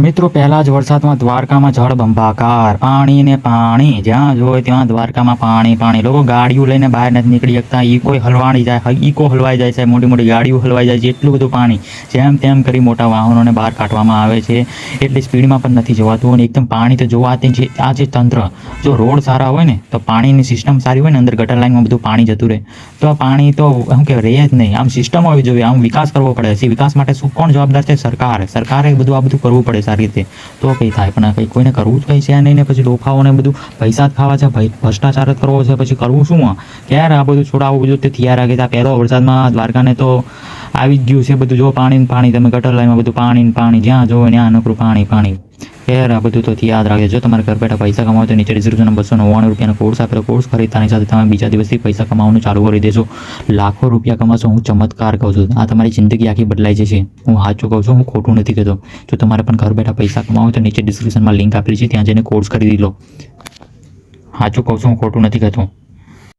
મિત્રો, પહેલા જ વરસાદમાં દ્વારકામાં જળ બંબાકાર પાણી ને પાણી. જ્યાં જોવે ત્યાં દ્વારકામાં પાણી પાણી. લોકો ગાડીઓ લઈને બહાર નથી નીકળી શકતા. ઈકો હલવાણી જાય. ઈકો હલવાઈ જાય છે. મોટી મોટી ગાડીઓ હલવાઈ જાય છે. એટલું બધું પાણી. જેમ તેમ કરી મોટા વાહનોને બહાર કાઢવામાં આવે છે. એટલી સ્પીડમાં પણ નથી જવાતું. અને એકદમ પાણી તો જોવા તે જે આ જે તંત્ર, જો રોડ સારા હોય ને, તો પાણીની સિસ્ટમ સારી હોય ને, અંદર ગટર લાઈનમાં બધું પાણી જતું રહે. તો આ પાણી તો શું કે રહે જ નહીં. આમ સિસ્ટમ હોવી જોઈએ. આમ વિકાસ કરવો પડે છે. વિકાસ માટે શું, કોણ જવાબદાર છે? સરકાર. સરકારે બધું આ બધું કરવું પડે સારી રીતે. તો કંઈ થાય, પણ કંઈ કોઈને કરવું જ કંઈ છે નહીં ને પછી લોફાઓને બધું પૈસા જ ખાવા છે ભ્રષ્ટાચાર જ કરવો છે, પછી કરવું શું ક્યારે આ બધું છોડાવવું બધું તે થયા રાખે આ પહેલો વરસાદમાં દ્વારકાને તો આવી જ ગયું છે બધું. જો પાણી પાણી, તમે ગટર લાઈનમાં બધું પાણી પાણી, જ્યાં જોવો ત્યાં નકરું પાણી પાણી. ખેર, આ બધું તો યાદ રાખજો. તમારે ઘર બેઠા પૈસા કમાવો તો નીચે ડિસ્ક્રિપ્શન બસો નવ્વાણું રૂપિયાનો કોર્સ આપેલો. કોર્સ ખરીદતાની સાથે તમે બીજા દિવસથી પૈસા કમાવાનું ચાલુ કરી દેશો લાખો રૂપિયા કમાશો, હું ચમત્કાર કહું છું. આ તમારી જિંદગી આખી બદલાઈ જશે. હું સાચું કહું છું, હું ખોટું નથી કહેતો. જો તમારે પણ ઘર બેઠા પૈસા કમાવો તો નીચે ડિસ્ક્રિપ્શનમાં લિંક આપેલી છે, ત્યાં જઈને કોર્સ ખરીદી લો. સાચું કહું છું, હું ખોટું નથી કહેતો.